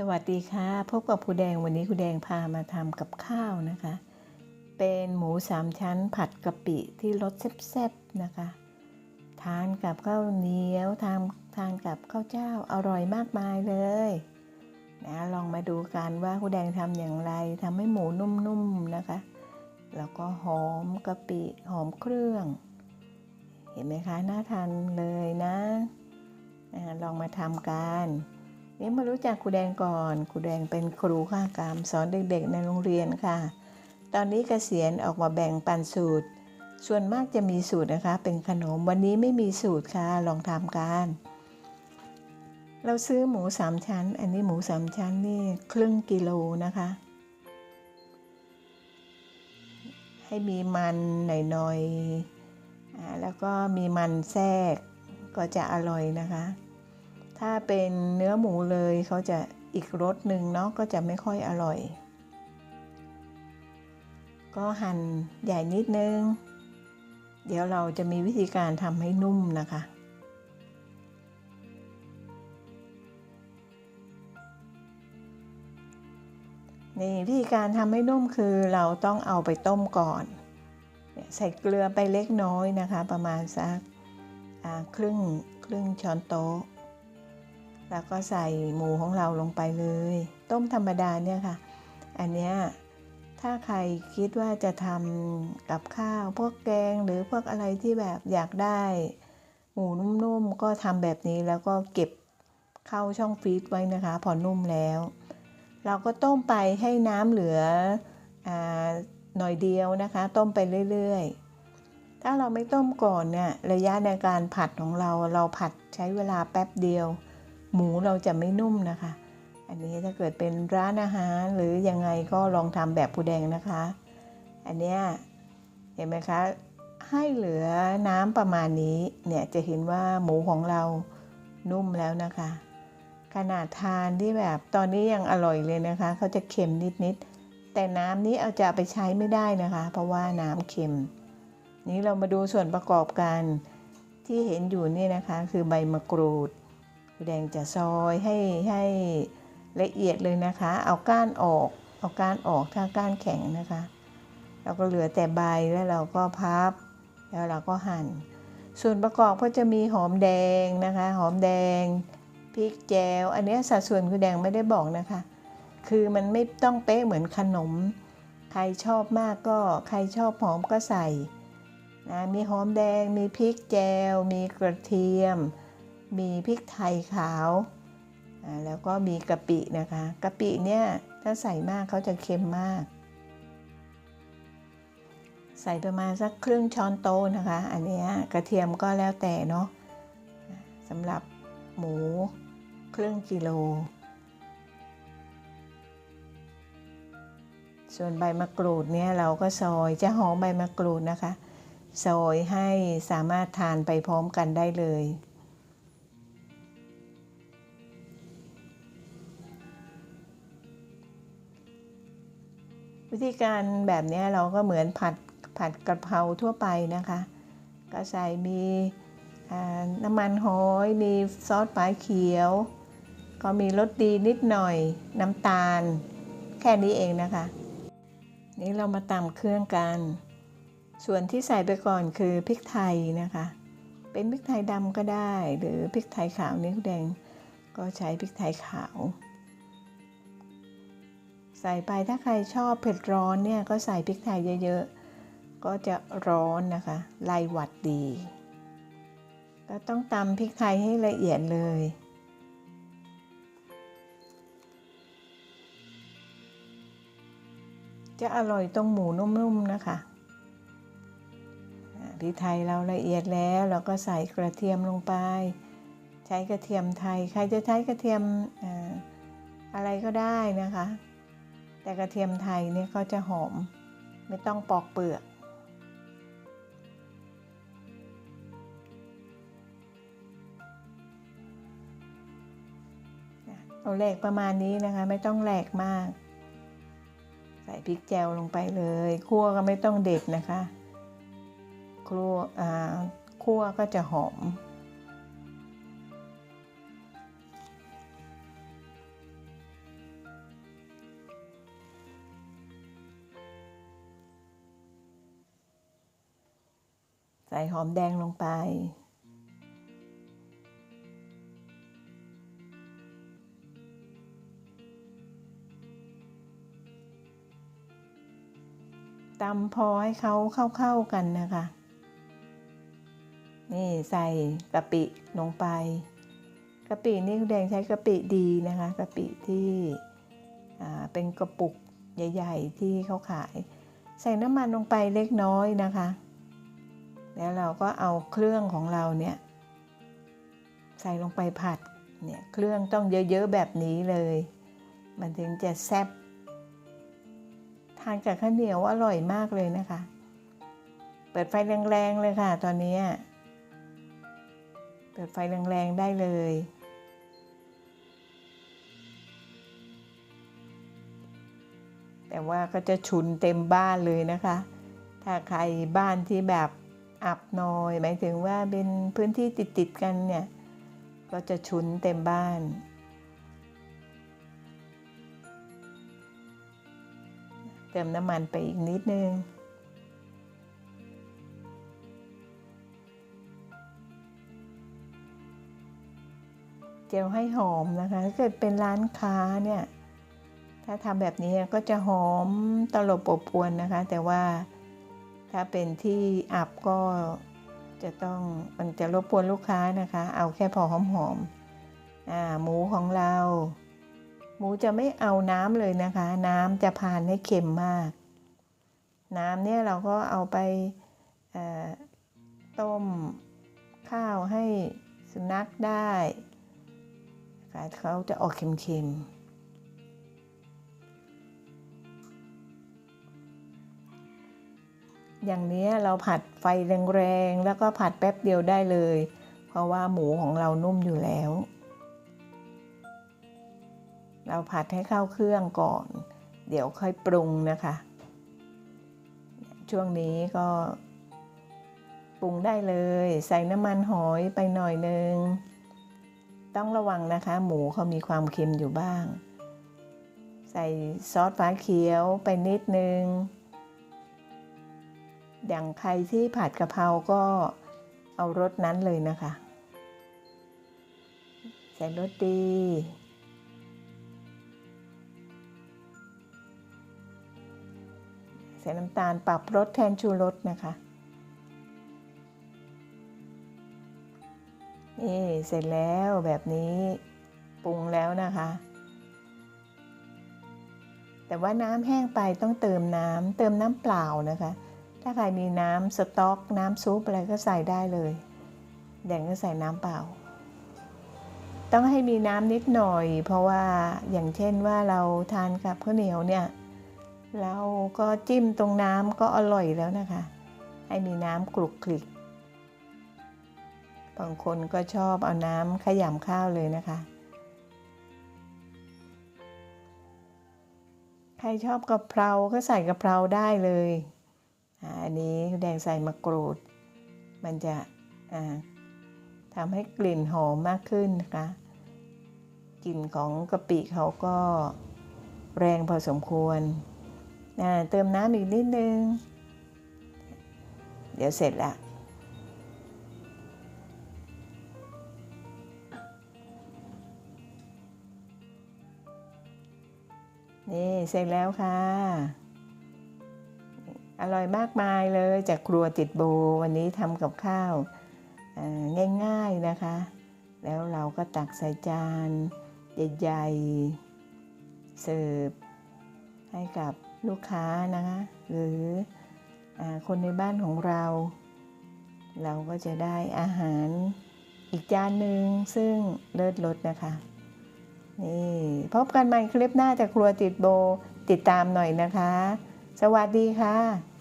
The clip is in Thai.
สวัสดีค่ะ พบกับครูแดงวันนี้ครูแดงพามาทำกับข้าวนะคะ เป็นหมูสามชั้นผัดกะปิที่รสแซ่บๆนะคะ ทานกับข้าวเหนียวทานทานกับข้าวเจ้าอร่อยมากมายเลยนะลองมาดูกันว่าครูแดงทำอย่างไรทำให้หมูนุ่มๆนะคะ แล้วก็หอมกะปิหอมเครื่อง เห็นไหมคะน่าทานเลยนะลองมาทำกัน นี่มารู้จักครูแดงก่อน ครูแดงเป็นครูข้ากรรมสอนเด็กๆในโรงเรียนค่ะ ตอนนี้เกษียณออกมาแบ่งปันสูตร ส่วนมากจะมีสูตรนะคะ เป็นขนมวันนี้ไม่มีสูตรค่ะลองทำกัน เราซื้อหมูสามชั้น อันนี้หมูสามชั้นนี่ครึ่งกิโลนะคะ ให้มีมันหน่อยๆแล้วก็มีมันแทรกก็จะอร่อยนะคะ ถ้าเป็นเนื้อหมูเลยเขาจะอีกรสหนึ่งเนาะก็จะไม่ค่อยอร่อย ก็หั่นใหญ่นิดนึง เดี๋ยวเราจะมีวิธีการทำให้นุ่มนะคะนี่วิธีการทำให้นุ่มคือเราต้องเอาไปต้มก่อน ใส่เกลือไปเล็กน้อยนะคะ ประมาณสักครึ่งครึ่งช้อนโต๊ะ แล้วก็ใส่หมูของเราลงไปเลย ต้มธรรมดาเนี่ยค่ะ อันเนี้ยถ้าใครคิดว่าจะทำกับข้าวพวกแกงหรือพวกอะไรที่แบบอยากได้ หมูนุ่มๆก็ทำแบบนี้แล้วก็เก็บเข้าช่องฟรีซไว้นะคะ พอนุ่มแล้ว เราก็ต้มไปให้น้ำเหลืออาหน่อยเดียวนะคะ ต้มไปเรื่อยๆ ถ้าเราไม่ต้มก่อนเนี่ยระยะในการผัดของเราเราผัดใช้เวลาแป๊บเดียว หมูเราจะไม่นุ่มนะคะ อันนี้ถ้าเกิดเป็นร้านอาหารหรือยังไงก็ลองทำแบบผู้แดงนะคะ อันเนี้ยเห็นไหมคะ ให้เหลือน้ำประมาณนี้เนี่ยจะเห็นว่าหมูของเรานุ่มแล้วนะคะ ขนาดทานที่แบบตอนนี้ยังอร่อยเลยนะคะเขาจะเค็มนิดๆแต่น้ำนี้เอาจะเอาไปใช้ไม่ได้นะคะ เพราะว่าน้ำเค็ม นี้เรามาดูส่วนประกอบกันที่เห็นอยู่นี่นะคะ คือใบมะกรูด แดงจะซอยให้ให้ละเอียดเลยนะคะ เอาก้านออก เอาก้านออกถ้าก้านแข็งนะคะ เราก็เหลือแต่ใบแล้วเราก็พับ แล้วเราก็หั่น ส่วนประกอบก็จะมีหอมแดงนะคะ หอมแดงพริกแจว อันนี้สัดส่วนครูแดงไม่ได้บอกนะคะ คือมันไม่ต้องเป๊ะเหมือนขนม ใครชอบมากก็ใครชอบหอมก็ใส่นะมีหอมแดง มีพริกแจว มีกระเทียม มีพริกไทยขาวแล้วก็มีกะปินะคะกะปิเนี่ยถ้าใส่มากเขาจะเค็มมาก ใส่ประมาณสักครึ่งช้อนโต๊ะนะคะ อันนี้กระเทียมก็แล้วแต่เนาะสำหรับหมูครึ่งกิโล ส่วนใบมะกรูดเนี่ยเราก็ซอยจะหอมใบมะกรูดนะคะ ซอยให้สามารถทานไปพร้อมกันได้เลย วิธีการแบบนี้เราก็เหมือนผัดผัดกระเพราทั่วไปนะคะ ก็ใส่มีน้ำมันหอย มีซอสปลาเขียว ก็มีรสดีนิดหน่อยน้ำตาล แค่นี้เองนะคะ นี่เรามาตำเครื่องกัน ส่วนที่ใส่ไปก่อนคือพริกไทยนะคะ เป็นพริกไทยดำก็ได้ หรือพริกไทยขาวนี่คุณแดง ก็ใช้พริกไทยขาว ใส่ไปถ้าใครชอบเผ็ดร้อนเนี่ยก็ใส่พริกไทยเยอะๆ ก็จะร้อนนะคะไล่หวัดดี ก็ต้องตำพริกไทยให้ละเอียดเลยจะอร่อยตรงหมูนุ่มๆนะคะพริกไทยเราละเอียดแล้วเราก็ใส่กระเทียมลงไป ใช้กระเทียมไทย ใครจะใช้กระเทียมอะไรก็ได้นะคะ แต่กระเทียมไทยเนี่ยก็จะหอม ไม่ต้องปอกเปลือก เอาแหลกประมาณนี้นะคะ ไม่ต้องแหลกมาก ใส่พริกแจวลงไปเลยคั่วก็ไม่ต้องเด็ดนะคะคั่วอ่าคั่วก็จะหอม ส่หอมแดงลงไป ตำพอให้เขาเข้าๆกันนะคะ นี่ใส่กะปิลงไปกะปินี่คุณแดงใช้กะปิดีนะคะกะปิที่อ่าเป็นกระปุกใหญ่ ๆ ที่เขาขาย ใส่น้ำมันลงไปเล็กน้อยนะคะ แล้วเราก็เอาเครื่องของเราเนี่ยใส่ลงไปผัดเนี่ยเครื่องต้องเยอะๆแบบนี้เลย มันถึงจะแซ่บทานกับข้าวเหนียวอร่อยมากเลยนะคะ เปิดไฟแรงๆเลยค่ะ ตอนนี้เปิดไฟแรงๆได้เลยแต่ว่าก็จะชุนเต็มบ้านเลยนะคะ ถ้าใครบ้านที่แบบ อับหน่อย หมายถึงว่าเป็นพื้นที่ติดๆกันเนี่ย ก็จะชุนเต็มบ้าน เติมน้ำมันไปอีกนิดนึงเจียวให้หอมนะคะถ้าเกิดเป็นร้านค้าเนี่ย ถ้าทำแบบนี้ก็จะหอมตลบอบอวนนะคะ แต่ว่า ถ้าเป็นที่อับก็จะต้องมันจะรบกวนลูกค้านะคะ เอาแค่พอหอมๆอ่าหมูของเรา หมูจะไม่เอาน้ำเลยนะคะ น้ำจะพานให้เค็มมาก น้ำเนี่ยเราก็เอาไปต้มข้าวให้สุนัขได้เขาจะออกเค็มๆ อย่างนี้เราผัดไฟแรงๆ แล้วก็ผัดแป๊บเดียวได้เลย เพราะว่าหมูของเรานุ่มอยู่แล้ว เราผัดให้เข้าเครื่องก่อน เดี๋ยวค่อยปรุงนะคะ ช่วงนี้ก็ปรุงได้เลย ใส่น้ำมันหอยไปหน่อยนึง ต้องระวังนะคะ หมูเขามีความเค็มอยู่บ้าง ใส่ซอสฟ้าเขียวไปนิดนึง อย่างใครที่ผัดกะเพราก็เอารสนั้นเลยนะคะ ใส่รสดี ใส่น้ำตาลปรับรสแทนชูรสนะคะนี่เสร็จแล้วแบบนี้ปรุงแล้วนะคะ แต่ว่าน้ำแห้งไปต้องเติมน้ำเติมน้ำเปล่านะคะ ถ้าใครมีน้ำสต๊อกน้ำซุปอะไรก็ใส่ได้เลยแดงก็ใส่น้ำเปล่า ต้องให้มีน้ำนิดหน่อย เพราะว่าอย่างเช่นว่าเราทานกับข้าวเหนียวเนี่ยเราก็จิ้มตรงน้ำก็อร่อยแล้วนะคะ ให้มีน้ำกรุกคลิกบางคนก็ชอบเอาน้ำขยำข้าวเลยนะคะ ใครชอบกะเพราก็ใส่กะเพราได้เลย อันนี้แดงใส่มะกรูด มันจะทำให้กลิ่นหอมมากขึ้นนะคะ กลิ่นของกะปิเขาก็แรงพอสมควร เติมน้ำอีกนิดนึง เดี๋ยวเสร็จละนี่เสร็จแล้วค่ะ อร่อยมากมายเลยจากครัวติดโบวันนี้ทำกับข้าวง่ายๆนะคะ แล้วเราก็ตักใส่จานใหญ่ๆเสิร์ฟให้กับลูกค้านะคะ หรืออคนในบ้านของเรา เราก็จะได้อาหารอีกจานหนึ่งซึ่งเลิศรสนะคะนี่พบกันใหม่คลิปหน้าจากครัวติดโบติดตามหน่อยนะคะ สวัสดีค่ะ